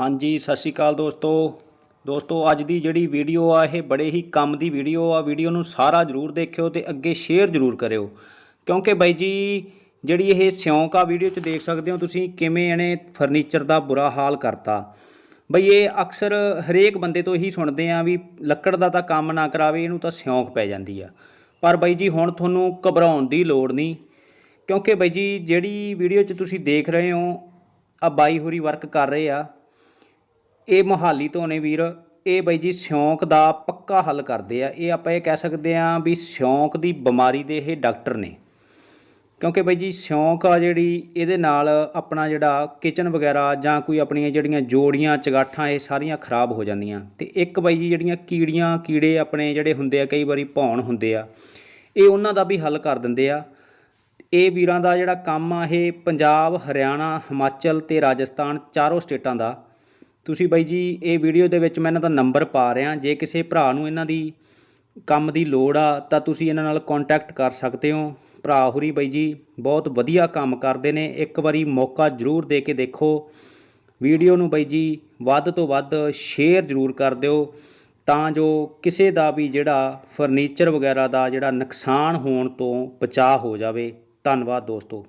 ਹਾਂਜੀ, ਸਤਿ ਸ਼੍ਰੀ ਅਕਾਲ ਦੋਸਤੋ। ਦੋਸਤੋ, ਅੱਜ ਦੀ ਜਿਹੜੀ ਵੀਡੀਓ ਆ, ਇਹ ਬੜੇ ਹੀ ਕੰਮ ਦੀ ਵੀਡੀਓ ਆ। ਵੀਡੀਓ ਨੂੰ ਸਾਰਾ ਜਰੂਰ ਦੇਖਿਓ ਤੇ ਅੱਗੇ ਸ਼ੇਅਰ ਜਰੂਰ ਕਰਿਓ। ਕਿਉਂਕਿ ਬਾਈ ਜੀ, ਜਿਹੜੀ ਇਹ ਸਿਉਂਕ ਆ ਵੀਡੀਓ 'ਚ ਦੇਖ ਸਕਦੇ ਹੋ ਤੁਸੀਂ, ਕਿਵੇਂ ਇਹਨੇ ਫਰਨੀਚਰ ਦਾ ਬੁਰਾ ਹਾਲ ਕਰਤਾ। ਬਈ ਇਹ ਅਕਸਰ ਹਰੇਕ ਬੰਦੇ ਤੋਂ ਇਹੀ ਸੁਣਦੇ ਆ ਵੀ ਲੱਕੜ ਦਾ ਤਾਂ ਕੰਮ ਨਾ ਕਰਾਵੇ, ਇਹਨੂੰ ਤਾਂ ਸਿਉਂਕ ਪੈ ਜਾਂਦੀ ਆ। ਪਰ ਬਾਈ ਜੀ, ਹੁਣ ਤੁਹਾਨੂੰ ਘਬਰਾਉਣ ਦੀ ਲੋੜ ਨਹੀਂ। ਕਿਉਂਕਿ ਬਾਈ ਜੀ, ਜਿਹੜੀ ਵੀਡੀਓ 'ਚ ਤੁਸੀਂ ਦੇਖ ਰਹੇ ਹੋ, ਆ ਬਾਈ ਹੋਰੀ ਵਰਕ ਕਰ ਰਹੇ ਆ। ਇਹ ਮੋਹਾਲੀ ਤੋਂ ਨੇ ਵੀਰ। ਇਹ ਬਾਈ ਜੀ ਸਿਉਂਕ ਦਾ ਪੱਕਾ ਹੱਲ ਕਰਦੇ ਆ। ਇਹ ਆਪਾਂ ਇਹ ਕਹਿ ਸਕਦੇ ਆ ਵੀ ਸਿਉਂਕ ਦੀ ਬਿਮਾਰੀ ਦੇ ਇਹ ਡਾਕਟਰ ਨੇ। ਕਿਉਂਕਿ ਬਾਈ ਜੀ ਸਿਉਂਕ ਆ ਜਿਹੜੀ, ਇਹਦੇ ਨਾਲ ਆਪਣਾ ਜਿਹੜਾ ਕਿਚਨ ਵਗੈਰਾ ਜਾਂ ਕੋਈ ਆਪਣੀਆਂ ਜਿਹੜੀਆਂ ਜੋੜੀਆਂ, ਚਗਾਠਾਂ, ਇਹ ਸਾਰੀਆਂ ਖਰਾਬ ਹੋ ਜਾਂਦੀਆਂ। ਤੇ ਇੱਕ ਬਾਈ ਜੀ ਜਿਹੜੀਆਂ ਕੀੜੀਆਂ, ਕੀੜੇ ਆਪਣੇ ਜਿਹੜੇ ਹੁੰਦੇ ਆ, ਕਈ ਵਾਰੀ ਭੌਣ ਹੁੰਦੇ ਆ, ਇਹ ਉਹਨਾਂ ਦਾ ਵੀ ਹੱਲ ਕਰ ਦਿੰਦੇ ਆ। ਇਹ ਵੀਰਾਂ ਦਾ ਜਿਹੜਾ ਕੰਮ ਆ, ਇਹ ਪੰਜਾਬ, ਹਰਿਆਣਾ, ਹਿਮਾਚਲ ਤੇ ਰਾਜਸਥਾਨ ਚਾਰੋਂ ਸਟੇਟਾਂ ਦਾ ਤੁਸੀਂ ਬਾਈ ਜੀ, ਇਹ ਵੀਡੀਓ ਦੇ ਵਿੱਚ ਮੈਂ ਇਹਨਾਂ ਦਾ ਨੰਬਰ ਪਾ ਰਿਹਾ। ਜੇ ਕਿਸੇ ਭਰਾ ਨੂੰ ਇਹਨਾਂ ਦੀ ਕੰਮ ਦੀ ਲੋੜ ਆ, ਤਾਂ ਤੁਸੀਂ ਇਹਨਾਂ ਨਾਲ ਕੰਟੈਕਟ ਕਰ ਸਕਦੇ ਹੋ। ਭਰਾ ਹੁਰੀ ਬਾਈ ਜੀ, ਬਹੁਤ ਵਧੀਆ ਕੰਮ ਕਰਦੇ ਨੇ। ਇੱਕ ਵਾਰੀ ਮੌਕਾ ਜ਼ਰੂਰ ਦੇ ਕੇ ਦੇਖੋ। ਵੀਡੀਓ ਨੂੰ ਬਾਈ ਜੀ, ਵੱਧ ਤੋਂ ਵੱਧ ਸ਼ੇਅਰ ਜ਼ਰੂਰ ਕਰ ਦਿਓ। ਤਾਂ ਜੋ ਕਿਸੇ ਦਾ ਵੀ ਜਿਹੜਾ ਫਰਨੀਚਰ ਵਗੈਰਾ ਦਾ ਜਿਹੜਾ ਨੁਕਸਾਨ ਹੋਣ ਤੋਂ ਬਚਾਅ ਹੋ ਜਾਵੇ। ਧੰਨਵਾਦ ਦੋਸਤੋ।